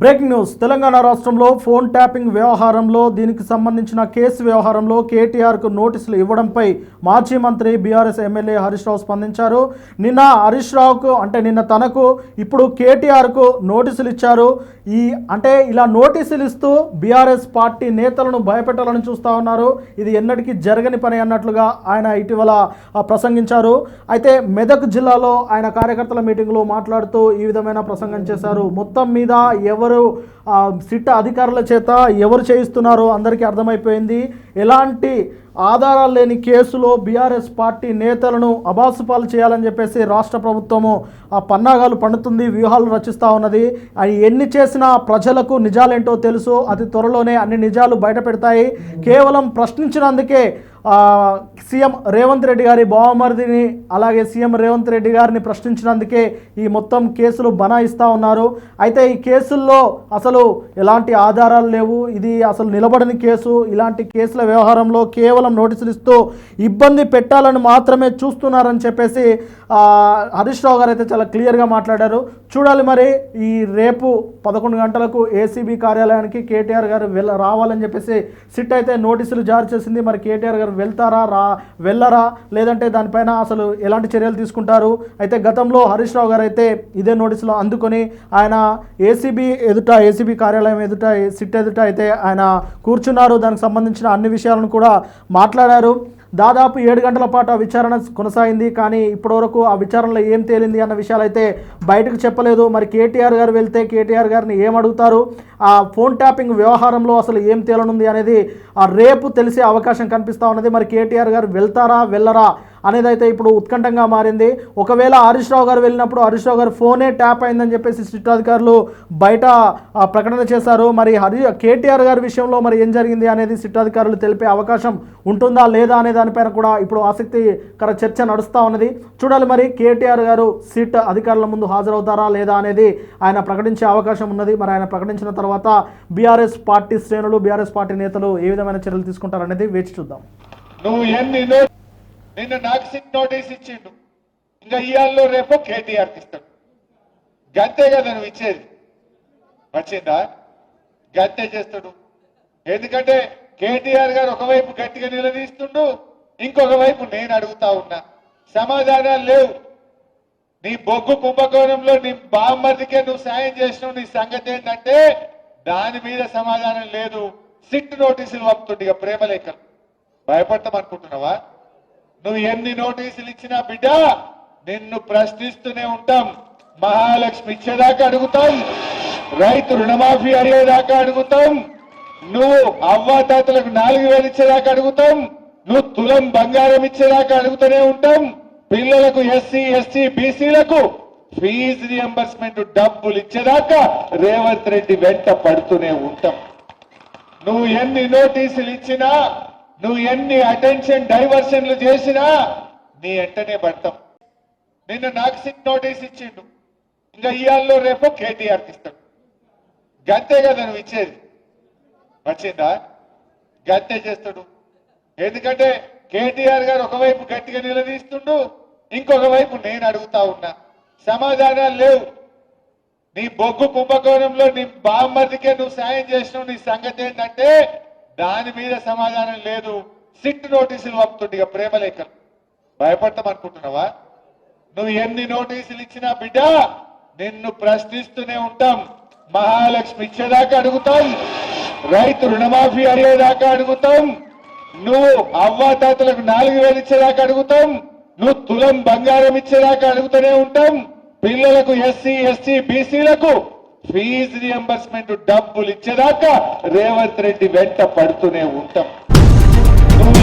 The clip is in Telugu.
Breaking news. తెలంగాణ రాష్ట్రంలో ఫోన్ ట్యాపింగ్ వ్యవహారంలో దీనికి సంబంధించిన కేసు వ్యవహారంలో కేటీఆర్కు నోటీసులు ఇవ్వడంపై మాజీ మంత్రి బీఆర్ఎస్ ఎమ్మెల్యే హరీష్ రావు స్పందించారు. నిన్న హరీష్ రావుకు అంటే నిన్న తనకు ఇప్పుడు కేటీఆర్కు నోటీసులు ఇచ్చారు. ఈ అంటే ఇలా నోటీసులు ఇస్తూ బీఆర్ఎస్ పార్టీ నేతలను భయపెట్టాలని చూస్తూ ఉన్నారు. ఇది ఎన్నటికీ జరగని పని అన్నట్లుగా ఆయన ఇటీవల ప్రసంగించారు. అయితే మెదక్ జిల్లాలో ఆయన కార్యకర్తల మీటింగ్లో మాట్లాడుతూ ఈ విధమైన ప్రసంగం చేశారు. మొత్తం మీద ఎవరు సిట్ అధికారుల చేత ఎవరు చేయిస్తున్నారో అందరికీ అర్థమైపోయింది. ఎలాంటి ఆధారాలు లేని కేసులో బీఆర్ఎస్ పార్టీ నేతలను అబాసుపాలు చేయాలని చెప్పేసి రాష్ట్ర ప్రభుత్వము ఆ పన్నాగాలు పండుతుంది వ్యూహాలు రచిస్తూ ఉన్నది. అవి ఎన్ని చేసినా ప్రజలకు నిజాలేంటో తెలుసు. అతి త్వరలోనే అన్ని నిజాలు బయట పెడతాయి కేవలం ప్రశ్నించినందుకే సీఎం రేవంత్ రెడ్డి గారి బావమరిదిని అలాగే సీఎం రేవంత్ రెడ్డి గారిని ప్రశ్నించినందుకే ఈ మొత్తం కేసులు బనాయిస్తూ ఉన్నారు. అయితే ఈ కేసుల్లో అసలు ఎలాంటి ఆధారాలు లేవు. ఇది అసలు నిలబడని కేసు. ఇలాంటి కేసుల వ్యవహారంలో కేవలం నోటీసులు ఇస్తూ ఇబ్బంది పెట్టాలని మాత్రమే చూస్తున్నారని చెప్పేసి హరీష్ రావు గారు అయితే చాలా క్లియర్గా మాట్లాడారు. చూడాలి మరి ఈ రేపు పదకొండు గంటలకు ఏసీబీ కార్యాలయానికి కేటీఆర్ గారు వెళ్ళ రావాలని చెప్పేసి సిట్ అయితే నోటీసులు జారీ చేసింది. మరి కేటీఆర్ గారు వెళ్తారా రా వెళ్ళరా? లేదంటే దానిపైన అసలు ఎలాంటి చర్యలు తీసుకుంటారు? అయితే గతంలో హరీష్ రావు గారు అయితే ఇదే నోటీసులో అందుకొని ఆయన ఏసీబీ ఎదుట ఏసీబీ కార్యాలయం ఎదుట సిట్ ఎదుట అయితే ఆయన కూర్చున్నారు. దానికి సంబంధించిన అన్ని విషయాలను కూడా మాట్లాడారు. దాదాపు ఏడు గంటల పాటు ఆ విచారణ కొనసాగింది కానీ ఇప్పటివరకు ఆ విచారణలో ఏం తేలింది అన్న విషయాలు అయితే బయటకు చెప్పలేదు. మరి కేటీఆర్ గారు వెళ్తే కేటీఆర్ గారిని ఏం అడుగుతారు? ఆ ఫోన్ ట్యాపింగ్ వ్యవహారంలో అసలు ఏం తేలనుంది అనేది ఆ రేపు తెలిసే అవకాశం కనిపిస్తూ ఉన్నది. మరి కేటీఆర్ గారు వెళ్తారా వెళ్ళరా? అనేది అయితే ఇప్పుడు ఉత్కంఠంగా మారింది. ఒకవేళ హరీష్ రావు గారు వెళ్ళినప్పుడు హరీష్ రావు గారు ఫోనే ట్యాప్ అయిందని చెప్పేసి సిట్ అధికారులు బయట ప్రకటన చేశారు. మరి హరి కేటీఆర్ గారి విషయంలో మరి ఏం జరిగింది అనేది సిట్టాధికారులు తెలిపే అవకాశం ఉంటుందా లేదా అనే దానిపైన కూడా ఇప్పుడు ఆసక్తికర చర్చ నడుస్తూ ఉన్నది. చూడాలి మరి కేటీఆర్ గారు సిట్ అధికారుల ముందు హాజరవుతారా లేదా అనేది ఆయన ప్రకటించే అవకాశం ఉన్నది. మరి ఆయన ప్రకటించిన తర్వాత బీఆర్ఎస్ పార్టీ శ్రేణులు బీఆర్ఎస్ పార్టీ నేతలు ఏ విధమైన చర్యలు తీసుకుంటారనేది వేచి చూద్దాం. నువ్వు ఎన్ని నిన్న నాకు సిక్ నోటీస్ ఇచ్చిండు. ఇంకా ఇయాల్లో రేపు కేటీఆర్కి ఇస్తాడు. గంతే కదా నువ్వు ఇచ్చేది. వచ్చిందా? గంతే చేస్తాడు. ఎందుకంటే కేటీఆర్ గారు ఒకవైపు గట్టిగా నిలదీస్తుండు ఇంకొక వైపు నేను అడుగుతా ఉన్నా. సమాధానాలు లేవు. నీ బొగ్గు కుంభకోణంలో నీ బామ్మర్దికే నువ్వు సాయం చేసినావు నీ సంగతి ఏంటంటే దాని మీద సమాధానం లేదు. సిట్ నోటీసులు పంపుతుండే ఇక ప్రేమ లేఖలు భయపడతాం అనుకుంటున్నావా? నువ్వు ఎన్ని నోటీసులు ఇచ్చినా బిడ్డ నిన్ను ప్రశ్నిస్తూనే ఉంటాం. మహాలక్ష్మి ఇచ్చేదాకా అడుగుతాం. రైతు రుణమాఫీ అడిగేదాకా అడుగుతాం. నువ్వు అవ్వాతాతలకు నాలుగు వేలు ఇచ్చేదాకా అడుగుతాం. నువ్వు తులం బంగారం ఇచ్చేదాకా అడుగుతూనే ఉంటాం. పిల్లలకు ఎస్సీ ఎస్టీ బీసీలకు ఫీజు రియంబర్స్మెంట్ డబ్బులు ఇచ్చేదాకా రేవంత్ రెడ్డి వెంట పడుతూనే ఉంటాం. నువ్వు ఎన్ని నోటీసులు ఇచ్చినా నువ్వు ఎన్ని అటెన్షన్ డైవర్షన్లు చేసినా నీ వెంటనే పడతాం నిన్న నాకు సిక్ నోటీస్ ఇచ్చిండు. ఇంకా ఇయాల్లో రేపు కేటీఆర్కి ఇస్తాడు గంతే కదా నువ్వు ఇచ్చేది. వచ్చిందా? గంతే చేస్తాడు. ఎందుకంటే కేటీఆర్ గారు ఒకవైపు గట్టిగా నిలదీస్తుండు ఇంకొక వైపు నేను అడుగుతా ఉన్నా. సమాధానాలు లేవు. నీ బొగ్గు కుంభకోణంలో నీ బామ్మర్దికే నువ్వు సాయం చేసినావు. నీ సంగతి ఏంటంటే దాని మీద సమాధానం లేదు. సిట్ నోటీసులు పంపుతుంది ఇక ప్రేమ లేఖలు. భయపడతాం అనుకుంటున్నావా? నువ్వు ఎన్ని నోటీసులు ఇచ్చినా బిడ్డ నిన్ను ప్రశ్నిస్తూనే ఉంటాం. మహాలక్ష్మి ఇచ్చేదాకా అడుగుతాం. రైతు రుణమాఫీ అడిగేదాకా అడుగుతాం. నువ్వు అవ్వాతాతలకు నాలుగు వేలు ఇచ్చేదాకా అడుగుతాం. నువ్వు తులం బంగారం ఇచ్చేదాకా అడుగుతూనే ఉంటాం. పిల్లలకు ఎస్సీ ఎస్టీ బీసీలకు ఫీజు రియంబర్స్మెంట్ డబ్బులు ఇచ్చేదాకా రేవంత్ రెడ్డి వెంట పడుతూనే ఉంటాం. నువ్వు